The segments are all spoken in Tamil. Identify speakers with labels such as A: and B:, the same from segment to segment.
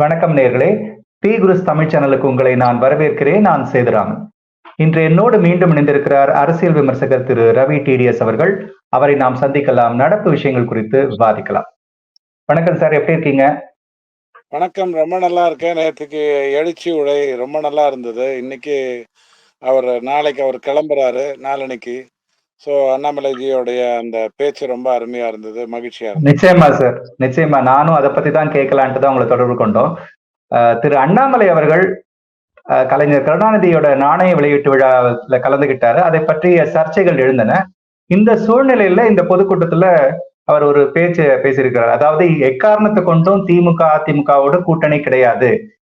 A: வணக்கம் நேர்களே. டி குருஸ் தமிழ் சேனலுக்கு உங்களை நான் வரவேற்கிறேன். நான் சேதுராமன் இன்று என்னோடு மீண்டும் இணைந்திருக்கிறார் அரசியல் விமர்சகர் திரு ரவி டிடிஎஸ் அவர்கள். அவரை நாம் சந்திக்கலாம். நடப்பு விஷயங்கள் குறித்து விவாதிக்கலாம் வணக்கம் சார் எப்படி இருக்கீங்க?
B: வணக்கம். ரொம்ப நல்லா இருக்கேன். நேற்றுக்கு எழுச்சி உடை ரொம்ப நல்லா இருந்தது. இன்னைக்கு அவர் நாளைக்கு அவர் கிளம்புறாரு. நாளன்னைக்கு ஸோ அண்ணாமலைஜியோடைய அந்த பேச்சு ரொம்ப அருமையா இருந்தது மகிழ்ச்சியா இருந்தது.
A: நிச்சயமா சார் நிச்சயமா. நானும் அதை பத்தி தான் கேட்கலான்ட்டு தான் உங்களை தொடர்பு கொண்டோம். திரு அண்ணாமலை அவர்கள் கலைஞர் கருணாநிதியோட நாணய வெளியீட்டு விழாவில் கலந்துகிட்டாரு. அதை பற்றிய சர்ச்சைகள் எழுந்தன. இந்த சூழ்நிலையில இந்த பொதுக்கூட்டத்துல அவர் ஒரு பேச்சு பேசியிருக்கிறார். அதாவது எக்காரணத்தை கொண்டும் திமுக அதிமுகவோட கூட்டணி கிடையாது.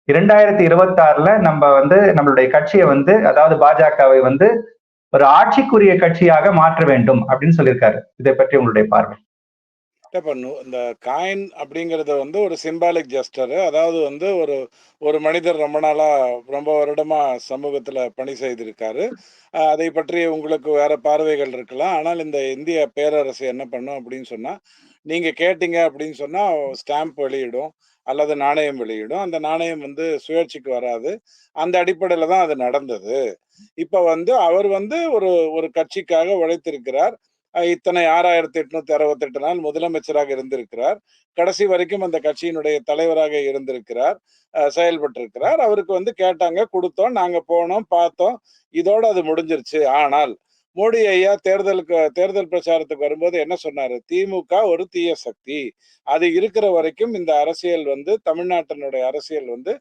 A: இரண்டாயிரத்தி இருபத்தி ஆறுல நம்ம வந்து நம்மளுடைய கட்சியை வந்து அதாவது பாஜகவை வந்து ஒரு ஆட்சிக்குரிய கட்சியாக மாற்ற வேண்டும் அப்படின்னு சொல்லியிருக்காரு. இதை பற்றி உங்களுடைய பார்வை.
B: இந்த காயின் அப்படிங்கிறது வந்து ஒரு சிம்பாலிக் ஜெஸ்டர் அதாவது வந்து ஒரு ஒரு மனிதர் ரொம்ப நாளா ரொம்ப வருடமா சமூகத்துல பணி செய்திருக்காரு. அதை பற்றி உங்களுக்கு வேற பார்வைகள் இருக்கலாம். ஆனால் இந்த இந்திய பேரரசு என்ன பண்ணும் அப்படின்னு சொன்னா நீங்க கேட்டீங்க அப்படின்னு சொன்னா ஸ்டாம்ப் வெளியிடும். அல்லது நாணயம் வெளியிடும். அந்த நாணயம் வந்து சுழற்சிக்கு வராது. அந்த அடிப்படையில தான் அது நடந்தது. இப்ப வந்து அவர் வந்து ஒரு ஒரு கட்சிக்காக உழைத்திருக்கிறார். இத்தனை ஆறாயிரத்தி எட்நூத்தி அறுபத்தெட்டு நாள் முதலமைச்சராக இருந்திருக்கிறார். கடைசி வரைக்கும் அந்த கட்சியினுடைய தலைவராக இருந்திருக்கிறார். அஹ் செயல்பட்டிருக்கிறார். அவருக்கு வந்து கேட்டாங்க கொடுத்தோம் நாங்க போனோம் பார்த்தோம். இதோட அது முடிஞ்சிருச்சு. ஆனால் மோடி ஐயா தேர்தலுக்கு தேர்தல் பிரச்சாரத்துக்கு வரும்போது என்ன சொன்னாரு? திமுக ஒரு தீய சக்தி. அது இருக்கிற வரைக்கும் இந்த அரசியல் வந்து தமிழ்நாட்டினுடைய அரசியல் வந்து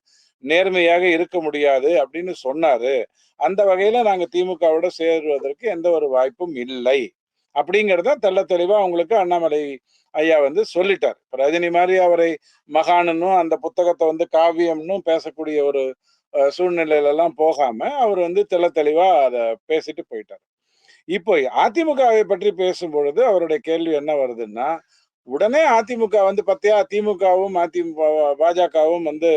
B: நேர்மையாக இருக்க முடியாது அப்படின்னு சொன்னாரு. அந்த வகையில நாங்க திமுகவோட சேருவதற்கு எந்த ஒரு வாய்ப்பும் இல்லை. அப்படிங்கிறத தெள்ள தெளிவா அவங்களுக்கு அண்ணாமலை ஐயா வந்து சொல்லிட்டார். ரஜினி மாதிரி அவரை மகானுன்னும் அந்த புத்தகத்தை வந்து காவியம்னும் பேசக்கூடிய ஒரு சூழ்நிலையில எல்லாம் போகாம அவர் வந்து தெள்ள தெளிவா அதை பேசிட்டு போயிட்டார். இப்போ அதிமுகவை பற்றி பேசும் பொழுது அவருடைய கேள்வி என்ன வருதுன்னா உடனே அதிமுக வந்து பத்தியா திமுகவும் அதிமுக பாஜகவும் வந்து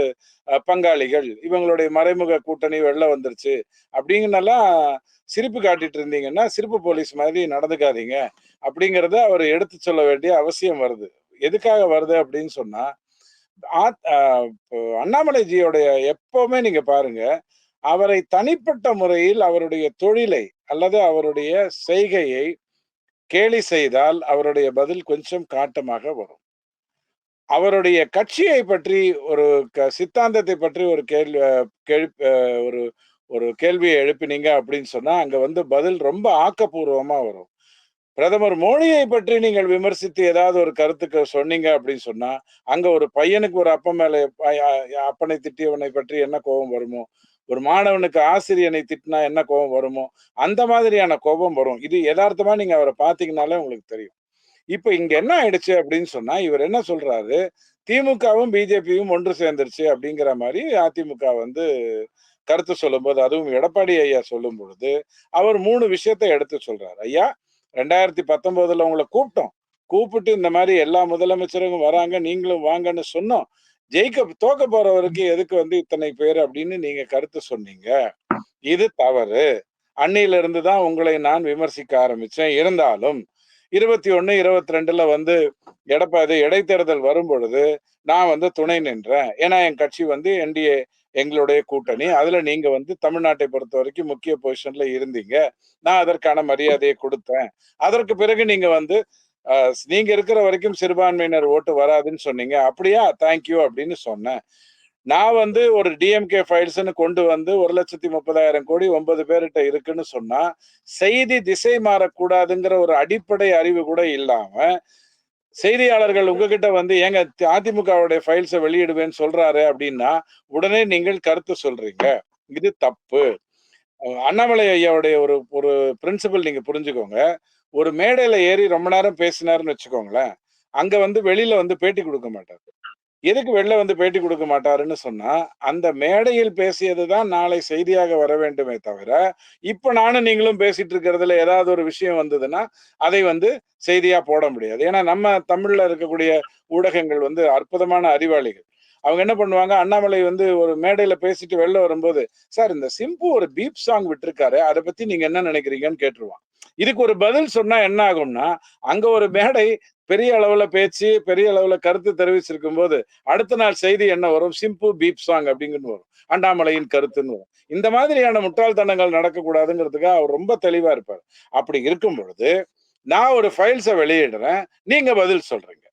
B: பங்காளிகள் இவங்களுடைய மறைமுக கூட்டணி வெளில வந்துருச்சு அப்படிங்கனெல்லாம் சிரிப்பு காட்டிட்டு இருந்தீங்கன்னா சிரிப்பு போலீஸ் மாதிரி நடந்துக்காதீங்க அப்படிங்கிறத அவர் எடுத்து சொல்ல வேண்டிய அவசியம் வருது. எதுக்காக வருது அப்படின்னு சொன்னா ஆ- ஆஹ் அண்ணாமலைஜியோடைய எப்பவுமே நீங்க பாருங்க அவரை தனிப்பட்ட முறையில் அவருடைய தொழிலை அல்லது அவருடைய செய்கையை கேலி செய்தால் அவருடைய பதில் கொஞ்சம் காட்டமாக வரும். அவருடைய கட்சியை பற்றி ஒரு க- சித்தாந்தத்தை பற்றி ஒரு கேள்வி கேள்வி ஒரு ஒரு கேள்வியை எழுப்பினீங்க அப்படின்னு சொன்னா அங்க வந்து பதில் ரொம்ப ஆக்கப்பூர்வமாக வரும். பிரதமர் மோடியை பற்றி நீங்கள் விமர்சித்து ஏதாவது ஒரு கருத்துக்கு சொன்னீங்க அப்படின்னு சொன்னா அங்க ஒரு பையனுக்கு ஒரு அப்பன் மேல அப்பனை திட்டியவனை பற்றி என்ன கோபம் வருமோ? ஒரு மாணவனுக்கு ஆசிரியனை திட்டினா என்ன கோபம் வருமோ அந்த மாதிரியான கோபம் வரும். இது யதார்த்தமா நீங்க அவரை பார்த்தீங்கனாலே உங்களுக்கு தெரியும். இப்ப இங்க என்ன ஆயிடுச்சு அப்படின்னு சொன்னா இவர் என்ன சொல்றாரு? திமுகவும் பிஜேபியும் ஒன்று சேர்ந்துருச்சு அப்படிங்கிற மாதிரி அதிமுக வந்து கருத்து சொல்லும்போது அதுவும் எடப்பாடி ஐயா சொல்லும் பொழுது அவர் மூணு விஷயத்தை எடுத்து சொல்றாரு. ஐயா ரெண்டாயிரத்தி பத்தொன்பதுல உங்களை கூப்பிட்டோம். கூப்பிட்டு இந்த மாதிரி எல்லா முதலமைச்சரும் வராங்க நீங்களும் வாங்கன்னு சொன்னோம். ஜெயிக்க தோக்க போறவருக்கு எதுக்கு வந்து இத்தனை பேர் அப்படின்னு நீங்க கருத்து சொன்னீங்க? இது தவறு. அன்னையில இருந்து தான் உங்களை நான் விமர்சிக்க ஆரம்பிச்சேன். இருந்தாலும் இருபத்தி ஒண்ணு இருபத்தி ரெண்டுல வந்து எடப்பாடி இடைத்தேர்தல் வரும் பொழுது நான் வந்து துணை நின்றேன். ஏன்னா என் கட்சி வந்து என்டிஏ எங்களுடைய கூட்டணி. அதுல நீங்க வந்து தமிழ்நாட்டை பொறுத்த வரைக்கும் முக்கிய பொசிஷன்ல இருந்தீங்க. நான் அதற்கான மரியாதையை கொடுத்தேன். அதற்கு பிறகு நீங்க வந்து நீங்க இருக்கிற வரைக்கும் சிறுபான்மையினர் ஓட்டு வராதுன்னு சொன்னீங்க. அப்படியா? தேங்க்யூ அப்படின்னு சொன்னேன். நான் வந்து ஒரு டிஎம்கே ஃபைல்ஸ்னு கொண்டு வந்து ஒரு லட்சத்தி முப்பதாயிரம் கோடி ஒன்பது பேர்கிட்ட இருக்குன்னு சொன்னா செய்தி திசை மாறக்கூடாதுங்கிற ஒரு அடிப்படை அறிவு கூட இல்லாம செய்தியாளர்கள் உங்ககிட்ட வந்து ஏங்க அதிமுகவுடைய ஃபைல்ஸை வெளியிடுவேன்னு சொல்றாரு அப்படின்னா உடனே நீங்கள் கருத்து சொல்றீங்க. இது தப்பு. அண்ணாமலை ஐயாவுடைய ஒரு ஒரு பிரின்சிபல் நீங்க புரிஞ்சுக்கோங்க. ஒரு மேடையில ஏறி ரொம்ப நேரம் பேசினாருன்னு வச்சுக்கோங்களேன் அங்க வந்து வெளியில வந்து பேட்டி கொடுக்க மாட்டாரு. எதுக்கு வெளில வந்து பேட்டி கொடுக்க மாட்டாருன்னு சொன்னா அந்த மேடையில் பேசியதுதான் நாளை செய்தியாக வர வேண்டுமே தவிர இப்ப நானும் நீங்களும் பேசிட்டு இருக்கிறதுல ஏதாவது ஒரு விஷயம் வந்ததுன்னா அதை வந்து செய்தியா போட முடியாது. ஏன்னா நம்ம தமிழ்ல இருக்கக்கூடிய ஊடகங்கள் வந்து அற்புதமான அறிவாளிகள். அவங்க என்ன பண்ணுவாங்க அண்ணாமலை வந்து ஒரு மேடையில பேசிட்டு வெளில வரும்போது சார் இந்த சிம்பு ஒரு பீப் சாங் விட்டுருக்காரு அதை பத்தி நீங்க என்ன நினைக்கிறீங்கன்னு கேட்டுருவான். இதுக்கு ஒரு பதில் சொன்னா என்ன ஆகும்னா அங்க ஒரு மேடை பெரிய அளவுல பேச்சு பெரிய அளவுல கருத்து தெரிவிச்சிருக்கும் போது அடுத்த நாள் செய்தி என்ன வரும்? சிம்பு பீப் சாங் அப்படிங்கன்னு வரும். அண்ணாமலையின் கருத்துன்னு வரும். இந்த மாதிரியான முட்டாள்தனங்கள் நடக்கக்கூடாதுங்கிறதுக்காக அவர் ரொம்ப தெளிவா இருப்பார். அப்படி இருக்கும் பொழுது நான் ஒரு ஃபைல்ஸை வெளியிடுறேன். நீங்க பதில் சொல்றீங்க.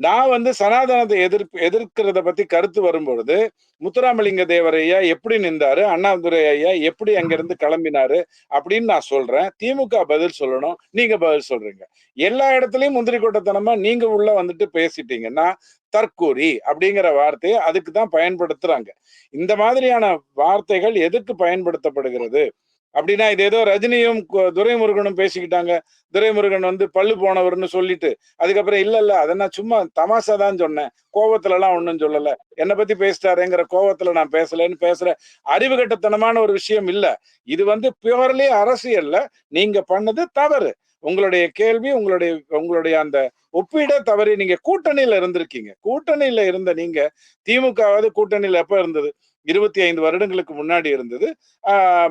B: நான் வந்து சனாதனத்தை எதிர்ப்பு எதிர்க்கிறத பத்தி கருத்து வரும்பொழுது முத்துராமலிங்க தேவர் ஐயா எப்படி நின்றாரு அண்ணாதுரை ஐயா எப்படி அங்கிருந்து கிளம்பினாரு அப்படின்னு நான் சொல்றேன். திமுக பதில் சொல்லணும் நீங்க பதில் சொல்றீங்க. எல்லா இடத்துலயும் முந்திரி கொட்டத்தனமா நீங்க உள்ள வந்துட்டு பேசிட்டீங்கன்னா தற்கூரி அப்படிங்கிற வார்த்தையை அதுக்கு தான் பயன்படுத்துறாங்க. இந்த மாதிரியான வார்த்தைகள் எதுக்கு பயன்படுத்தப்படுகிறது? அப்படின்னா இது ஏதோ ரஜினியும் துரைமுருகனும் பேசிக்கிட்டாங்க. துரைமுருகன் வந்து பல்லு போனவர்னு சொல்லிட்டு அதுக்கப்புறம் இல்ல இல்ல அதை நான் சும்மா தமாஷா தான் சொன்னேன். கோவத்துல எல்லாம் ஒண்ணும் சொல்லல. என்னை பத்தி பேசிட்டாருங்கிற கோவத்துல நான் பேசலன்னு பேசுற அறிவு கட்டத்தனமான ஒரு விஷயம் இல்ல. இது வந்து பியூர்லி அரசியல்ல நீங்க பண்ணது தவறு. உங்களுடைய கேள்வி உங்களுடைய உங்களுடைய அந்த ஒப்பீட தவறி நீங்க கூட்டணியில இருந்திருக்கீங்க. கூட்டணியில இருந்த நீங்க திமுகவாவது கூட்டணியில எப்ப இருந்தது? இருபத்தி ஐந்து வருடங்களுக்கு முன்னாடி இருந்தது.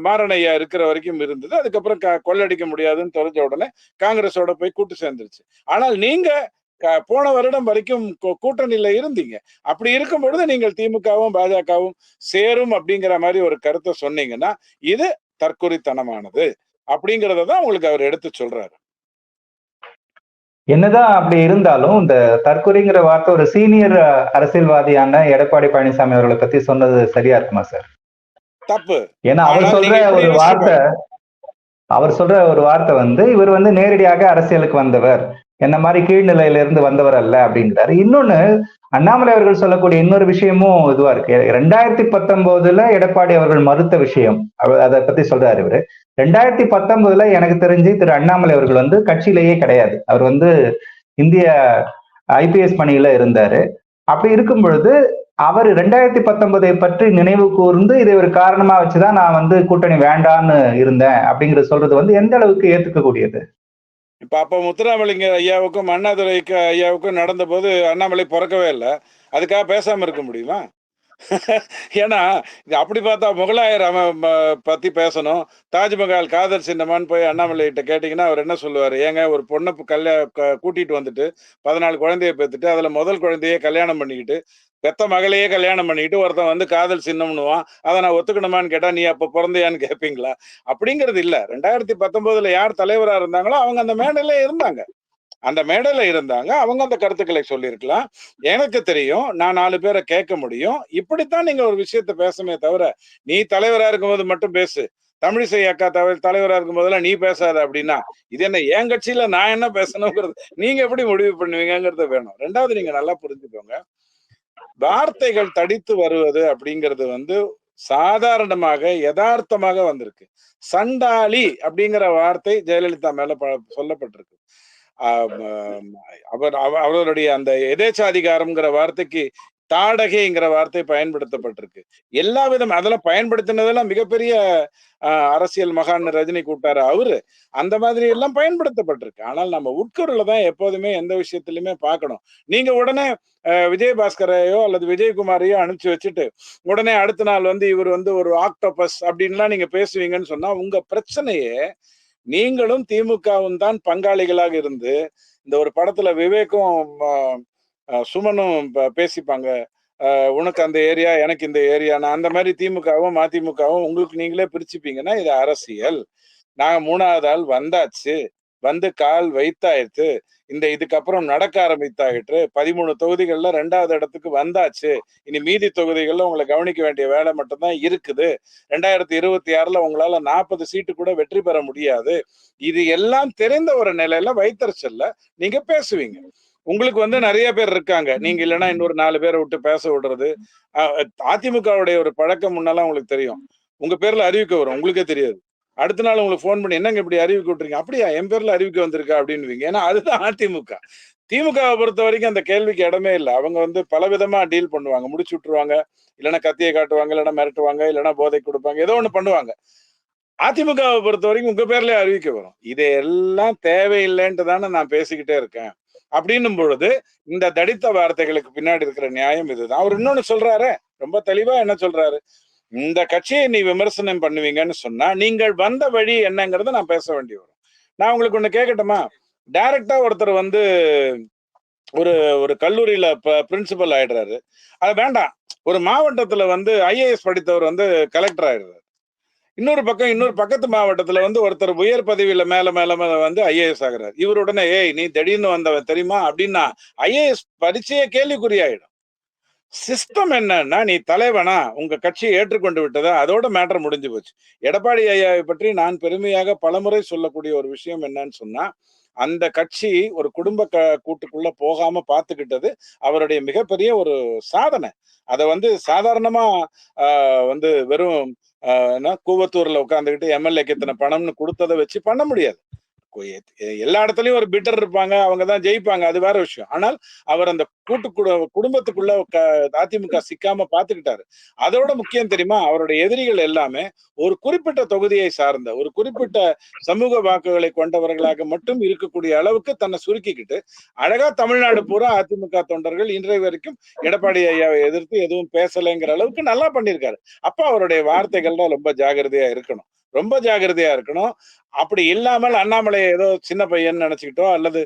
B: மாரணையா இருக்கிற வரைக்கும் இருந்தது. அதுக்கப்புறம் க- கொள்ளடிக்க முடியாதுன்னு தெரிஞ்ச உடனே காங்கிரஸோட போய் கூட்டு சேர்ந்துருச்சு. ஆனால் நீங்க போன வருடம் வரைக்கும் கூ- கூட்டணியில இருந்தீங்க. அப்படி இருக்கும் பொழுது நீங்கள் திமுகவும் பாஜகவும் சேரும் அப்படிங்கிற மாதிரி ஒரு கருத்தை சொன்னீங்கன்னா இது தற்கொலைத்தனமானது அப்படிங்கிறத தான் உங்களுக்கு அவர் எடுத்து சொல்றாரு.
A: என்னதான் அப்படி இருந்தாலும் இந்த தற்கொலைங்கிற வார்த்தை ஒரு சீனியர் அரசியல்வாதியான எடப்பாடி பழனிசாமி அவர்களை பத்தி சொன்னது சரியா இருக்குமா சார்
B: தப்பு.
A: ஏன்னா அவர் சொல்ற ஒரு வார்த்தை அவர் சொல்ற ஒரு வார்த்தை வந்து இவர் வந்து நேரடியாக அரசியலுக்கு வந்தவர். என்ன மாதிரி கீழ்நிலையில இருந்து வந்தவர் அல்ல அப்படிங்கிறாரு இன்னொன்னு அண்ணாமலை அவர்கள் சொல்லக்கூடிய இன்னொரு விஷயமும் இதுவா இருக்கு. ரெண்டாயிரத்தி பத்தொன்பதுல எடப்பாடி அவர்கள் மறுத்த விஷயம் அதை பத்தி சொல்றாரு இவரு. ரெண்டாயிரத்தி பத்தொன்பதுல எனக்கு தெரிஞ்சு திரு அண்ணாமலை அவர்கள் வந்து கட்சியிலேயே கிடையாது. அவர் வந்து இந்திய ஐபிஎஸ் பணியில இருந்தாரு. அப்படி இருக்கும் பொழுது அவர் ரெண்டாயிரத்தி பத்தொன்பதை பற்றி நினைவு கூர்ந்து இதை ஒரு காரணமா வச்சுதான் நான் வந்து கூட்டணி வேண்டான்னு இருந்தேன் அப்படிங்கறது சொல்றது வந்து எந்த அளவுக்கு ஏத்துக்கக்கூடியது?
B: இப்போ அப்போ முத்துராமலிங்க ஐயாவுக்கும் அண்ணாதுரைக்கு ஐயாவுக்கும் நடந்த போது அண்ணாமலை பிறக்கவே இல்லை. அதுக்காக பேசாமல் இருக்க முடியுமா? ஏன்னா இது அப்படி பார்த்தா முகலாயர் அவன் பற்றி பத்தி பேசணும். தாஜ்மஹால் காதல் சின்னமான்னு போய் அண்ணாமலை கிட்ட கேட்டீங்கன்னா அவர் என்ன சொல்லுவார்? ஏங்க ஒரு பொண்ணை கல்யாண கல்யா கூட்டிட்டு வந்துட்டு பதினாலு குழந்தைய பெற்றுட்டு அதில் முதல் குழந்தையே கல்யாணம் பண்ணிக்கிட்டு பெத்த மகளையே கல்யாணம் பண்ணிட்டு ஒருத்தன் வந்து காதல் சின்னம்னுவான். அதை நான் ஒத்துக்கணுமான்னு கேட்டா நீ அப்ப பிறந்தையான்னு கேட்பீங்களா அப்படிங்கிறது இல்ல. ரெண்டாயிரத்தி பத்தொன்பதுல யார் தலைவரா இருந்தாங்களோ அவங்க அந்த மேடையில இருந்தாங்க. அந்த மேடையில இருந்தாங்க. அவங்க அந்த கருத்துக்களை சொல்லியிருக்கலாம். எனக்கு தெரியும் நான் நாலு பேரை கேட்க முடியும். இப்படித்தான் நீங்க ஒரு விஷயத்த பேசமே தவிர நீ தலைவரா இருக்கும்போது மட்டும் பேசு. தமிழிசை அக்கா தவிர தலைவரா இருக்கும் போதெல்லாம் நீ பேசாத அப்படின்னா இது என்ன என் கட்சியில நான் என்ன பேசணுங்கிறது நீங்க எப்படி முடிவு பண்ணுவீங்கிறத வேணும். ரெண்டாவது நீங்க நல்லா புரிஞ்சுக்கோங்க. வார்த்தைகள் தடித்து வருவது அப்படிங்கிறது வந்து சாதாரணமாக யதார்த்தமாக வந்திருக்கு. சண்டாளி அப்படிங்கிற வார்த்தை ஜெயலலிதா மேல சொல்லப்பட்டிருக்கு. அவர் அவ- அந்த எதேச்சாதிகாரம்ங்கிற வார்த்தைக்கு தாடகைங்கிற வார்த்தை பயன்படுத்தப்பட்டிருக்கு. எல்லா விதம் அதெல்லாம் பயன்படுத்தினதெல்லாம் மிகப்பெரிய ஆஹ், அரசியல் மகான் ரஜினி கூட்டாரு அவரு. அந்த மாதிரி எல்லாம் பயன்படுத்தப்பட்டிருக்கு. ஆனால் நம்ம உட்கொருளை தான் எப்போதுமே எந்த விஷயத்திலுமே பார்க்கணும். நீங்க உடனே விஜயபாஸ்கரையோ அல்லது விஜயகுமாரையோ அனுப்பிச்சு வச்சுட்டு உடனே அடுத்த நாள் வந்து இவர் வந்து ஒரு ஆக்டோபஸ் அப்படின்லாம் நீங்க பேசுவீங்கன்னு சொன்னா உங்க பிரச்சனையே நீங்களும் திமுகவும் தான் பங்காளிகளாக இருந்து இந்த ஒரு படத்துல விவேக்கும் சுமனும் பேசிப்பாங்க. ஆஹ், உனக்கு அந்த ஏரியா எனக்கு இந்த ஏரியா நான் அந்த மாதிரி திமுகவும் மதிமுகவும் உங்களுக்கு நீங்களே பிரிச்சுப்பீங்கன்னா இது அரசியல். நாங்க மூணாவது ஆள் வந்தாச்சு. வந்து கால் வைத்தாயிற்று. இந்த இதுக்கப்புறம் நடக்க ஆரம்பித்தாயிற்று. பதிமூணு தொகுதிகள்ல ரெண்டாவது இடத்துக்கு வந்தாச்சு. இனி மீதி தொகுதிகள்ல உங்களை கவனிக்க வேண்டிய வேலை மட்டும்தான் இருக்குது. ரெண்டாயிரத்தி இருபத்தி ஆறுல உங்களால நாற்பது சீட்டு கூட வெற்றி பெற முடியாது. இது எல்லாம் தெரிந்த ஒரு நிலையில வைத்தறிச்சல்ல நீங்க பேசுவீங்க. உங்களுக்கு வந்து நிறைய பேர் இருக்காங்க. நீங்க இல்லைன்னா இன்னொரு நாலு பேரை விட்டு பேச விடுறது. அதிமுகவுடைய ஒரு பழக்கம் முன்னெல்லாம் உங்களுக்கு தெரியும். உங்க பேர்ல அறிவிக்க வரும். உங்களுக்கே தெரியாது. அடுத்த நாள் உங்களுக்கு ஃபோன் பண்ணி என்னங்க இப்படி அறிவிக்க விட்டுறீங்க? அப்படியா என் பேர்ல அறிவிக்க வந்திருக்கா? அப்படின்னுவீங்க. ஏன்னா அதுதான் அதிமுக. திமுகவை பொறுத்த வரைக்கும் அந்த கேள்விக்கு இடமே இல்லை. அவங்க வந்து பல விதமா டீல் பண்ணுவாங்க. முடிச்சு விட்டுருவாங்க. இல்லைன்னா கத்தியை காட்டுவாங்க இல்லைன்னா மிரட்டுவாங்க இல்லைன்னா போதை கொடுப்பாங்க. ஏதோ ஒண்ணு பண்ணுவாங்க. அதிமுகவை பொறுத்த வரைக்கும் உங்க பேர்லயே அறிவிக்க வரும். இது எல்லாம் தேவையில்லைன்ட்டு தானே நான் பேசிக்கிட்டே இருக்கேன். அப்படின்னும் பொழுது இந்த தடித்த வார்த்தைகளுக்கு பின்னாடி இருக்கிற நியாயம் இதுதான். அவர் இன்னொன்னு சொல்றாரு ரொம்ப தெளிவா என்ன சொல்றாரு? இந்த கட்சியை நீ விமர்சனம் பண்ணுவீங்கன்னு சொன்னா நீங்கள் வந்த வழி என்னங்கிறத நான் பேச வேண்டி வரும். நான் உங்களுக்கு ஒண்ணு கேட்கட்டுமா டைரக்டா ஒருத்தர் வந்து ஒரு ஒரு கல்லூரியில பிரின்சிபல் ஆயிடுறாரு. அது வேண்டாம். ஒரு மாவட்டத்துல வந்து ஐஏஎஸ் படித்தவர் வந்து கலெக்டர் ஆயிடுறாரு. இன்னொரு பக்கம் இன்னொரு பக்கத்து மாவட்டத்துல வந்து ஒருத்தர் உயர் பதவியில மேல மேல மேல வந்து ஐஏஎஸ் ஆகிறார். இவருடனே ஏய் நீ திடீர்னு வந்தவன் தெரியுமா? அப்படின்னா ஐஏஎஸ் பரீட்சையே கேள்விக்குறியாயிடும். சிஸ்டம் என்னன்னா நீ தலைவனா உங்க கட்சியை ஏற்றுக்கொண்டு விட்டதா? அதோட மேட்டர் முடிஞ்சு போச்சு. எடப்பாடி ஐயாவை பற்றி நான் பெருமையாக பலமுறை சொல்லக்கூடிய ஒரு விஷயம் என்னன்னு சொன்னா அந்த கட்சி ஒரு குடும்ப க கூட்டுக்குள்ள போகாம பார்த்துக்கிட்டது அவருடைய மிகப்பெரிய ஒரு சாதனை. அதை வந்து சாதாரணமா ஆஹ், வந்து வெறும் கூவத்தூர்ல உட்காந்துக்கிட்டு எம்எல்ஏக்கு இத்தனை பணம்னு கொடுத்ததை வச்சு பண்ண முடியாது. எல்லா இடத்துலயும் ஒரு பிட்டர் இருப்பாங்க அவங்க தான் ஜெயிப்பாங்க அது வேற விஷயம். ஆனால் அவர் அந்த கூட்டு குடும்பத்துக்குள்ள அதிமுக சிக்காம பாத்துக்கிட்டாரு. அதோட முக்கியம் தெரியுமா? அவருடைய எதிரிகள் எல்லாமே ஒரு குறிப்பிட்ட தொகுதியை சார்ந்த ஒரு குறிப்பிட்ட சமூக வாக்குகளை கொண்டவர்களாக மட்டும் இருக்கக்கூடிய அளவுக்கு தன்னை சுருக்கிக்கிட்டு அழகா தமிழ்நாடு பூரா அதிமுக தொண்டர்கள் இன்றைய வரைக்கும் எடப்பாடி ஐயாவை எதிர்த்து எதுவும் பேசலைங்கிற அளவுக்கு நல்லா பண்ணியிருக்காரு. அப்ப அவருடைய வார்த்தைகள்லாம் ரொம்ப ஜாகிரதையா இருக்கணும். ரொம்ப ஜாகிரதையா இருக்கணும். அப்படி இல்லாமல் அண்ணாமலையை ஏதோ சின்ன பையன் நினைச்சுக்கிட்டோ அல்லது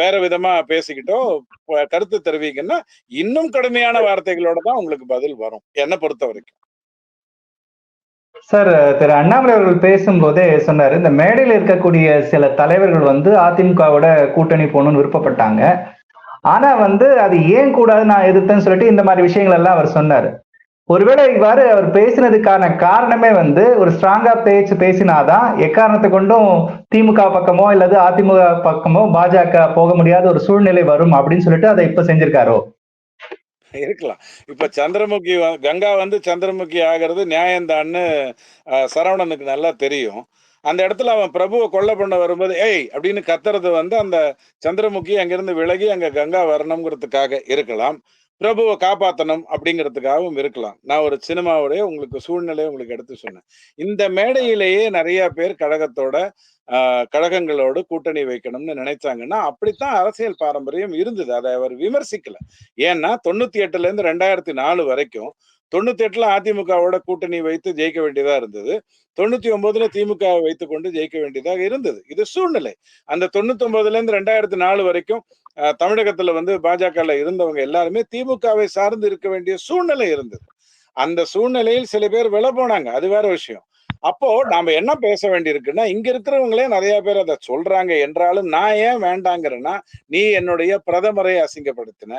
B: வேற விதமா பேசிக்கிட்டோ கருத்து தெரிவிங்கன்னா இன்னும் கடுமையான வார்த்தைகளோட தான் உங்களுக்கு பதில் வரும். என்னை பொறுத்த வரைக்கும்.
A: சார் திரு அண்ணாமலை அவர்கள் பேசும்போதே சொன்னாரு இந்த மேடையில் இருக்கக்கூடிய சில தலைவர்கள் வந்து அதிமுகவோட கூட்டணி போகணும்னு விருப்பப்பட்டாங்க. ஆனா வந்து அது ஏன் கூடாது நான் எதிர்த்தேன்னு சொல்லிட்டு இந்த மாதிரி விஷயங்கள் எல்லாம் அவர் சொன்னாரு. ஒருவேளை இவ்வாறு அவர் பேசினதுக்கான காரணமே வந்து ஒரு ஸ்ட்ராங்கா பேச்சு பேசினாதான் எக்காரணத்தை கொண்டும் திமுக பக்கமோ இல்லது அதிமுக பக்கமோ பாஜக போக முடியாத ஒரு சூழ்நிலை வரும் அப்படின்னு சொல்லிட்டு அதை இப்ப செஞ்சிருக்காரோ?
B: இருக்கலாம். இப்ப சந்திரமுகி வ- கங்கா வந்து சந்திரமுகி ஆகிறது நியாயம்தான்னு சரவணனுக்கு நல்லா தெரியும். அந்த இடத்துல அவன் பிரபுவை கொல்ல பண்ண வரும்போது ஏய்! அப்படின்னு கத்துறது வந்து அந்த சந்திரமுகி அங்கிருந்து விலகி அங்க கங்கா வரணுங்கிறதுக்காக இருக்கலாம். பிரபுவை காப்பாற்றணும் அப்படிங்கிறதுக்காகவும் இருக்கலாம். நான் ஒரு சினிமாவுடைய உங்களுக்கு சூழ்நிலையை உங்களுக்கு எடுத்து சொன்னேன். இந்த மேடையிலேயே நிறைய பேர் கழகத்தோட ஆஹ், கழகங்களோடு கூட்டணி வைக்கணும்னு நினைச்சாங்கன்னா அப்படித்தான் அரசியல் பாரம்பரியம் இருந்தது. அதை அவர் விமர்சிக்கல. ஏன்னா தொண்ணூத்தி எட்டுல இருந்து ரெண்டாயிரத்தி நாலு வரைக்கும் தொண்ணூத்தி எட்டுல அதிமுகவோட கூட்டணி வைத்து ஜெயிக்க வேண்டியதா இருந்தது. தொண்ணூத்தி ஒன்பதுல திமுக வைத்து கொண்டு ஜெயிக்க வேண்டியதாக இருந்தது. இது சூழ்நிலை. அந்த தொண்ணூத்தி ஒன்பதுல இருந்து ரெண்டாயிரத்தி நாலு வரைக்கும் தமிழகத்துல வந்து பாஜகல இருந்தவங்க எல்லாருமே திமுகவை சார்ந்து இருக்க வேண்டிய சூழ்நிலை இருந்தது. அந்த சூழ்நிலையில் சில பேர் வில போனாங்க. அது வேற விஷயம். அப்போ நாம என்ன பேச வேண்டியிருக்குன்னா இங்க இருக்கிறவங்களே நிறைய பேர் அதை சொல்றாங்க. என்றாலும் நான் ஏன் வேண்டாங்கிறேன்னா நீ என்னுடைய பிரதமரை அசிங்கப்படுத்தின.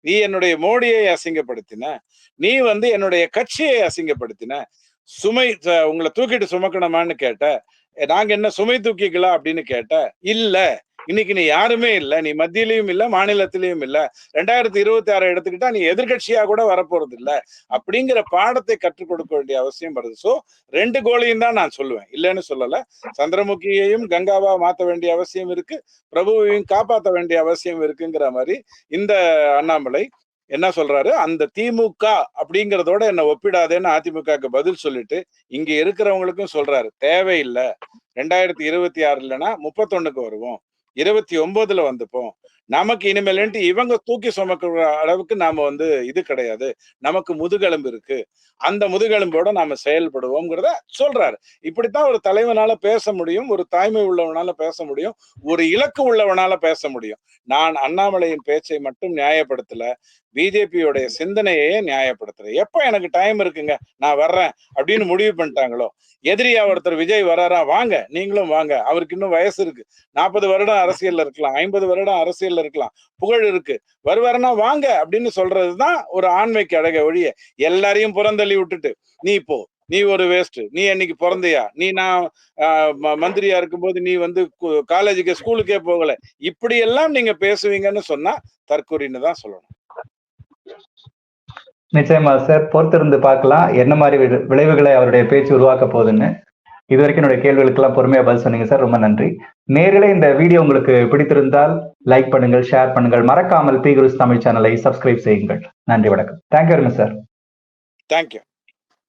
B: நீ என்னுடைய மோடியை அசிங்கப்படுத்தின. நீ வந்து என்னுடைய கட்சியை அசிங்கப்படுத்தின. சுமை உங்களை தூக்கிட்டு சுமக்கணுமான்னு கேட்ட. நாங்க என்ன சுமை தூக்கிக்கலாம் அப்படின்னு கேட்ட. இல்ல. இன்னைக்கு நீ யாருமே இல்ல. நீ மத்தியிலயும் இல்ல மாநிலத்திலயும் இல்ல. ரெண்டாயிரத்தி இருபத்தி ஆறு எடுத்துக்கிட்டா நீ எதிர்கட்சியா கூட வரப்போறது இல்ல. அப்படிங்கிற பாடத்தை கற்றுக் கொடுக்க வேண்டிய அவசியம் வருது. சோ ரெண்டு கோலையும் தான் நான் சொல்லுவேன். இல்லைன்னு சொல்லல. சந்திரமுகியையும் கங்காவா மாத்த வேண்டிய அவசியம் இருக்கு. பிரபுவையும் காப்பாற்ற வேண்டிய அவசியம் இருக்குங்கிற மாதிரி இந்த அண்ணாமலை என்ன சொல்றாரு? அந்த திமுக அப்படிங்கிறதோட என்ன ஒப்பிடாதேன்னு அதிமுகக்கு பதில் சொல்லிட்டு இங்க இருக்கிறவங்களுக்கும் சொல்றாரு. தேவையில்லை. ரெண்டாயிரத்தி இருபத்தி ஆறு இல்லைன்னா முப்பத்தொன்னுக்கு வருவோம். இருபத்தி ஒன்பதுல வந்துப்போம். நமக்கு இனிமேலன்ட்டு இவங்க தூக்கி சுமக்கிற அளவுக்கு நாம வந்து இது கிடையாது. நமக்கு முதுகெலும்பு இருக்கு. அந்த முதுகெலும்போட நாம செயல்படுவோம்ங்கிறத சொல்றாரு. இப்படித்தான் ஒரு தலைவனால பேச முடியும் ஒரு தாய்மை உள்ளவனால பேச முடியும் ஒரு இலக்கு உள்ளவனால பேச முடியும். நான் அண்ணாமலையின் பேச்சை மட்டும் நியாயப்படுத்தல பிஜேபியோடைய சிந்தனையே நியாயப்படுத்துறேன் எப்ப எனக்கு டைம் இருக்குங்க? நான் வர்றேன் அப்படின்னு முடிவு பண்ணிட்டாங்களோ? எதிரியா ஒருத்தர் விஜய் வராரா? வாங்க நீங்களும் வாங்க. அவருக்கு இன்னும் வயசு இருக்கு. நாற்பது வருடம் அரசியல்ல இருக்கலாம். ஐம்பது வருடம் அரசியல்ல இருக்கலாம். புகழ் இருக்கு. வருவாருன்னா வாங்க அப்படின்னு சொல்றதுதான் ஒரு ஆண்மைக்கு அழக ஒழிய எல்லாரையும் புறந்தள்ளி விட்டுட்டு நீ இப்போ நீ ஒரு வேஸ்ட் நீ என்னைக்கு பிறந்தியா? நீ நான் மந்திரியா இருக்கும்போது நீ வந்து காலேஜுக்கு ஸ்கூலுக்கே போகல. இப்படி எல்லாம் நீங்க பேசுவீங்கன்னு சொன்னா தற்கொலைன்னு தான் சொல்லணும்.
A: நிச்சயமா சார் பொறுத்திருந்து பார்க்கலாம். என்ன மாதிரி விளைவுகளை அவருடைய பேச்சு உருவாக்க போகுதுன்னு. இது வரைக்கும் என்னுடைய கேள்விகளுக்கெல்லாம் பொறுமையாக பதில் சொன்னீங்க சார். ரொம்ப நன்றி. நேரிலே இந்த வீடியோ உங்களுக்கு பிடித்திருந்தால் லைக் பண்ணுங்கள் ஷேர் பண்ணுங்கள். மறக்காமல் பி குருஸ் தமிழ் சேனலை சப்ஸ்கிரைப் செய்யுங்கள். நன்றி வணக்கம். Thank you very much sir
B: thank you